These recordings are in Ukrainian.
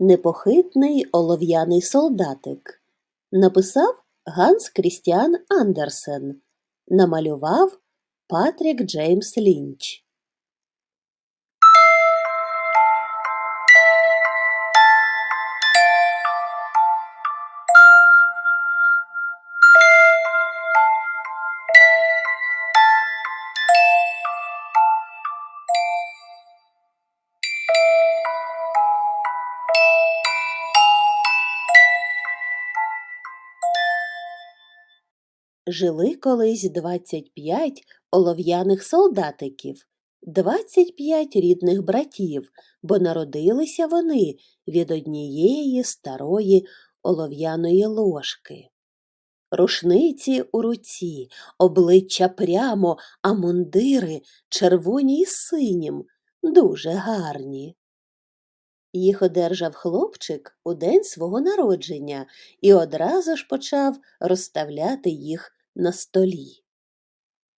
Непохитний олов'яний солдатик. Написав Ганс Крістіан Андерсен. Намалював Патрік Джеймс Лінч. Жили колись 25 олов'яних солдатиків, 25 рідних братів, бо народилися вони від однієї старої олов'яної ложки. Рушниці у руці, обличчя прямо, а мундири червоні й синім, дуже гарні. Їх одержав хлопчик у день свого народження і одразу ж почав розставляти їх на столі.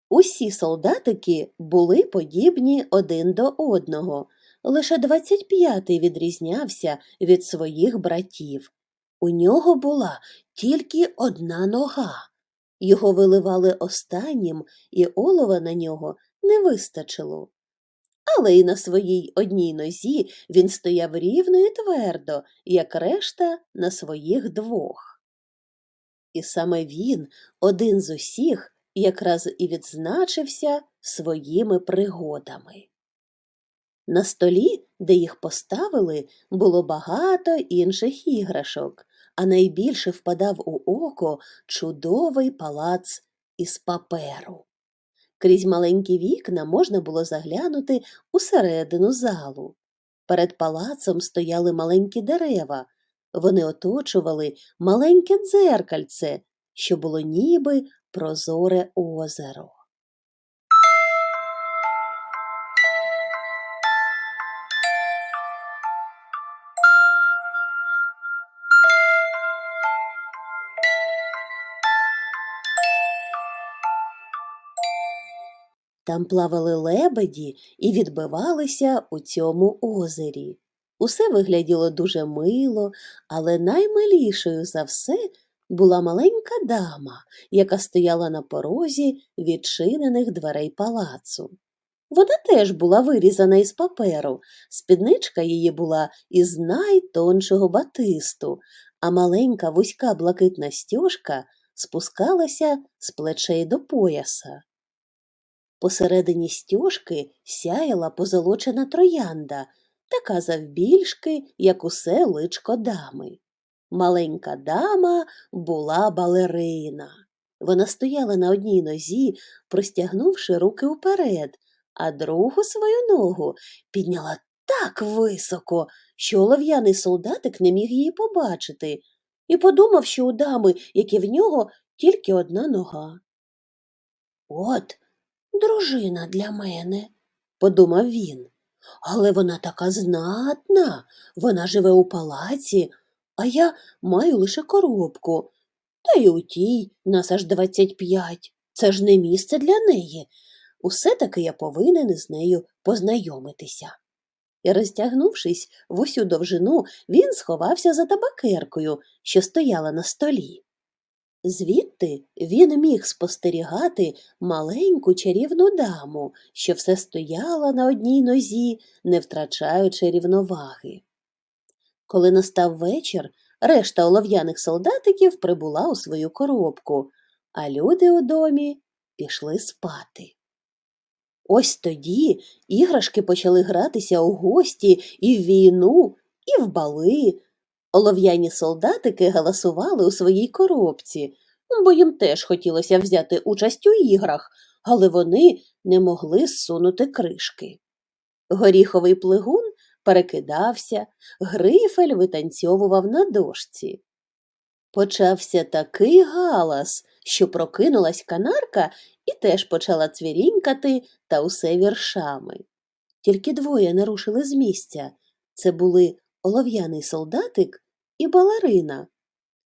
Усі солдатики були подібні один до одного, лише 25-й відрізнявся від своїх братів. У нього була тільки одна нога. Його виливали останнім, і олова на нього не вистачило. Але й на своїй одній нозі він стояв рівно і твердо, як решта на своїх двох. І саме він, один з усіх, якраз і відзначився своїми пригодами. На столі, де їх поставили, було багато інших іграшок, а найбільше впадав у око чудовий палац із паперу. Крізь маленькі вікна можна було заглянути усередину залу. Перед палацом стояли маленькі дерева, вони оточували маленьке дзеркальце, що було ніби прозоре озеро. Там плавали лебеді і відбивалися у цьому озері. Усе вигляділо дуже мило, але наймилішою за все була маленька дама, яка стояла на порозі відчинених дверей палацу. Вона теж була вирізана із паперу, спідничка її була із найтоншого батисту, а маленька вузька блакитна стіжка спускалася з плечей до пояса. Посередині стіжки сяяла позолочена троянда, така завбільшки, як усе личко дами. Маленька дама була балерина. Вона стояла на одній нозі, простягнувши руки вперед, а другу свою ногу підняла так високо, що олов'яний солдатик не міг її побачити, і подумав, що у дами, як і в нього, тільки одна нога. От, дружина для мене, подумав він. Але вона така знатна, вона живе у палаці, а я маю лише коробку. Та й у тій нас аж двадцять п'ять. Це ж не місце для неї. Усе таки я повинен із нею познайомитися. І, розтягнувшись в усю довжину, він сховався за табакеркою, що стояла на столі. Звідти він міг спостерігати маленьку чарівну даму, що все стояла на одній нозі, не втрачаючи рівноваги. Коли настав вечір, решта олов'яних солдатиків прибула у свою коробку, а люди у домі пішли спати. Ось тоді іграшки почали гратися у гості і в війну, і в бали. Олов'яні солдатики галасували у своїй коробці, бо їм теж хотілося взяти участь у іграх, але вони не могли зсунути кришки. Горіховий плигун перекидався, грифель витанцьовував на дошці. Почався такий галас, що прокинулась канарка і теж почала цвірінькати та усе віршами. Тільки двоє не рушили з місця. Це були олов'яний солдатик і балерина.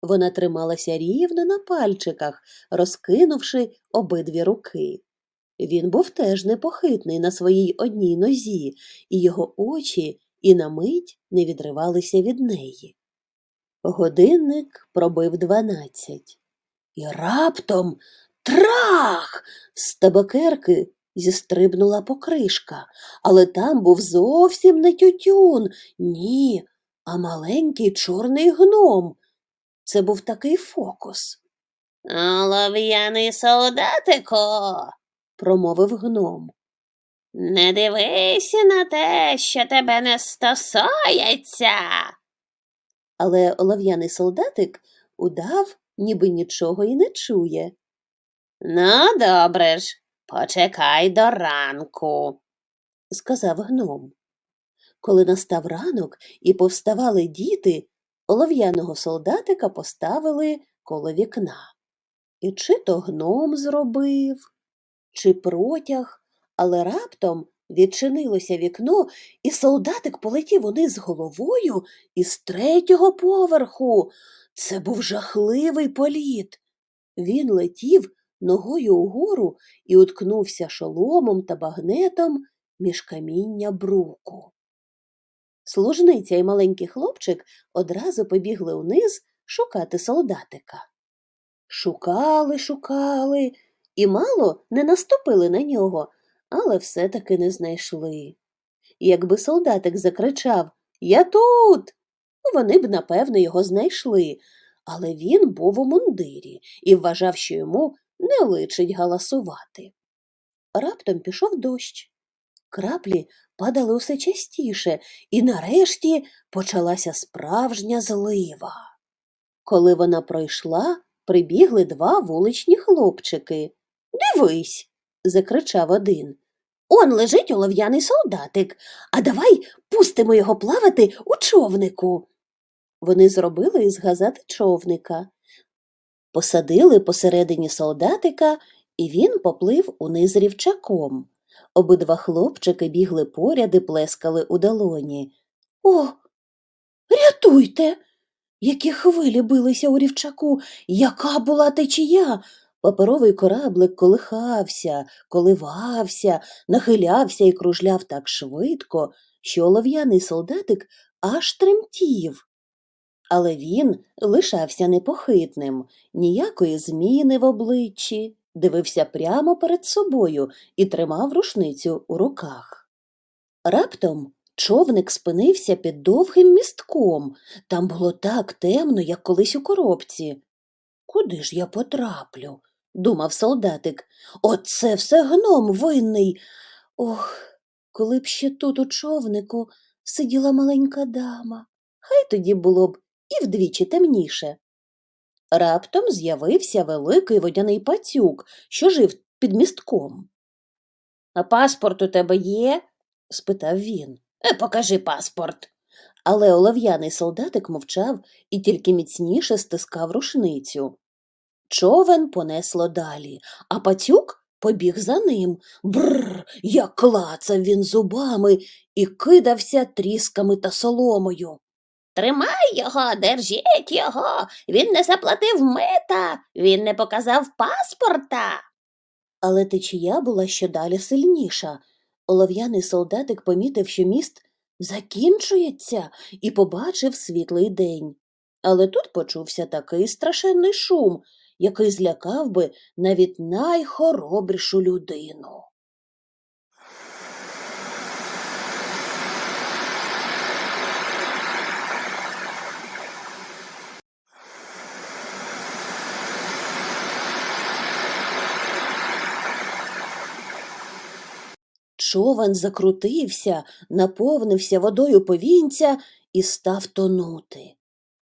Вона трималася рівно на пальчиках, розкинувши обидві руки. Він був теж непохитний на своїй одній нозі, і його очі і на мить не відривалися від неї. Годинник пробив дванадцять. І раптом трах! З табакерки зістрибнула покришка, але там був зовсім не тютюн, ні, а маленький чорний гном. Це був такий фокус. Олов'яний солдатико, промовив гном. не дивися на те, що тебе не стосується. Але олов'яний солдатик удав, ніби нічого й не чує. Ну, добре ж, почекай до ранку. сказав гном. Коли настав ранок і повставали діти, олов'яного солдатика поставили коло вікна. І чи то гном зробив, чи протяг, але раптом відчинилося вікно, і солдатик полетів униз головою із третього поверху. Це був жахливий політ. Він летів ногою угору і уткнувся шоломом та багнетом між каміння бруку. Служниця і маленький хлопчик одразу побігли униз шукати солдатика. Шукали, шукали і мало не наступили на нього, але все-таки не знайшли. Якби солдатик закричав Я тут, вони б, напевно, його знайшли, але він був у мундирі і вважав, що йому не личить галасувати. Раптом пішов дощ. Краплі падали усе частіше, і нарешті почалася справжня злива. Коли вона пройшла, прибігли два вуличні хлопчики. Дивись, закричав один. Он лежить олов'яний солдатик, а давай пустимо його плавати у човнику. Вони зробили із газети човника. Посадили посередині солдатика, і він поплив униз рівчаком. Обидва хлопчики бігли поряд і плескали у долоні. О, рятуйте! Які хвилі билися у рівчаку, яка була течія. Паперовий кораблик колихався, коливався, нахилявся і кружляв так швидко, що олов'яний солдатик аж тремтів. Але він лишався непохитним, ніякої зміни в обличчі, дивився прямо перед собою і тримав рушницю у руках. Раптом човник спинився під довгим містком. Там було так темно, як колись у коробці. Куди ж я потраплю? думав солдатик. Оце все гном винний. Ох, коли б ще тут у човнику сиділа маленька дама. Хай тоді було б і вдвічі темніше. Раптом з'явився великий водяний пацюк, що жив під містком. А паспорт у тебе є? спитав він. Е, покажи паспорт. Але олов'яний солдатик мовчав і тільки міцніше стискав рушницю. Човен понесло далі, а пацюк побіг за ним. Бррр, як клацав він зубами і кидався трісками та соломою. Тримай його, держіть його. Він не заплатив мита, він не показав паспорта. Але течія була щодалі сильніша. Олов'яний солдатик помітив, що міст закінчується, і побачив світлий день. Але тут почувся такий страшенний шум, який злякав би навіть найхоробрішу людину. Човен закрутився, наповнився водою повінця і став тонути.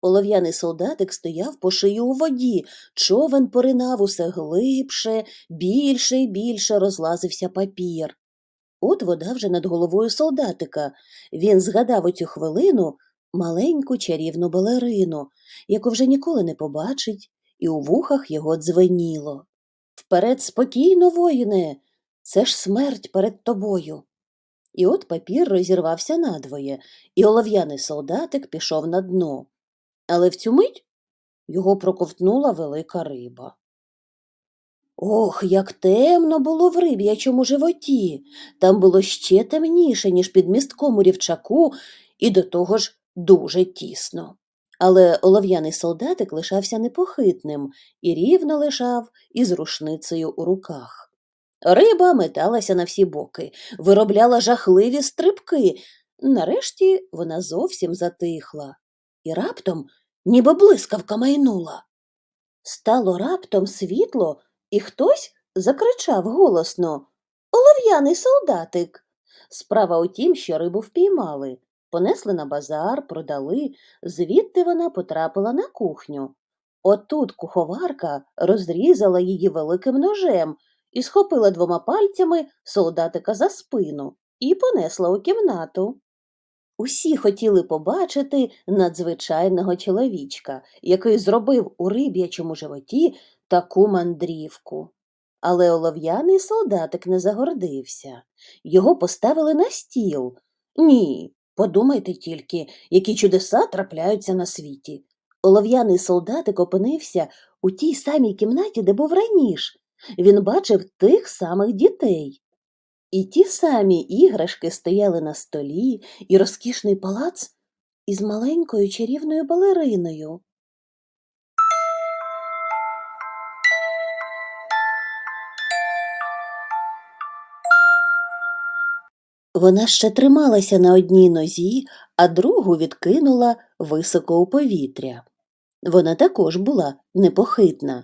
Олов'яний солдатик стояв по шию у воді, човен поринав усе глибше, більше і більше розлазився папір. От вода вже над головою солдатика. Він згадав у цю хвилину маленьку чарівну балерину, яку вже ніколи не побачить, і у вухах його дзвеніло. Вперед спокійно, воїне, це ж смерть перед тобою. І от папір розірвався надвоє, і олов'яний солдатик пішов на дно. Але в цю мить його проковтнула велика риба. Ох, як темно було в риб'ячому животі. Там було ще темніше, ніж під містком у рівчаку, і до того ж дуже тісно. Але олов'яний солдатик лишався непохитним і рівно лежав із рушницею у руках. Риба металася на всі боки, виробляла жахливі стрибки. Нарешті вона зовсім затихла і раптом ніби блискавка майнула. Стало раптом світло, і хтось закричав голосно Олов'яний солдатик. Справа у тім, що рибу впіймали, понесли на базар, продали, звідти вона потрапила на кухню. Отут куховарка розрізала її великим ножем і схопила двома пальцями солдатика за спину і понесла у кімнату. Усі хотіли побачити надзвичайного чоловічка, який зробив у риб'ячому животі таку мандрівку. Але олов'яний солдатик не загордився. Його поставили на стіл. Ні, подумайте тільки, які чудеса трапляються на світі. Олов'яний солдатик опинився у тій самій кімнаті, де був раніше. Він бачив тих самих дітей. І ті самі іграшки стояли на столі, і розкішний палац із маленькою чарівною балериною. Вона ще трималася на одній нозі, а другу відкинула високо у повітря. Вона також була непохитна.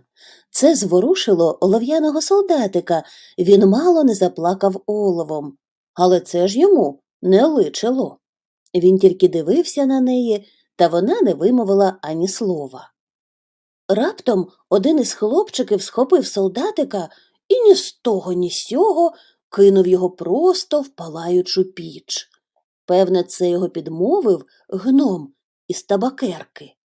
Це зворушило олов'яного солдатика, він мало не заплакав оловом. Але це ж йому не личило. Він тільки дивився на неї, та вона не вимовила ані слова. Раптом один із хлопчиків схопив солдатика і ні з того, ні з сього кинув його просто в палаючу піч. Певне, це його підмовив гном із табакерки.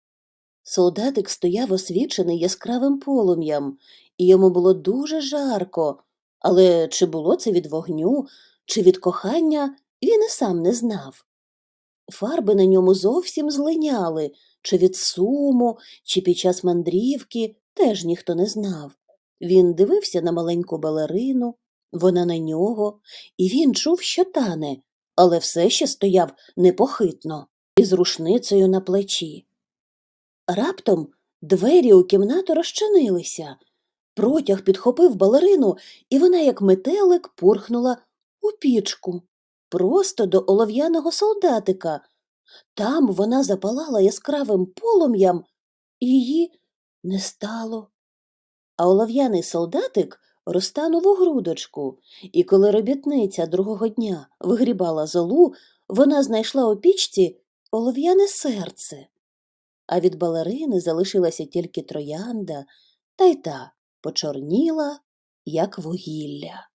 Солдатик стояв освічений яскравим полум'ям, і йому було дуже жарко, але чи було це від вогню, чи від кохання, він і сам не знав. Фарби на ньому зовсім злиняли, чи від суму, чи під час мандрівки, теж ніхто не знав. Він дивився на маленьку балерину, вона на нього, і він чув, що тане, але все ще стояв непохитно, із рушницею на плечі. Раптом двері у кімнату розчинилися. Протяг підхопив балерину, і вона, як метелик, пурхнула у пічку, просто до олов'яного солдатика. Там вона запалала яскравим полум'ям, і її не стало. А олов'яний солдатик розтанув у грудочку, і коли робітниця другого дня вигрібала золу, вона знайшла у пічці олов'яне серце а від балерини залишилася тільки троянда, та й та почорніла, як вугілля.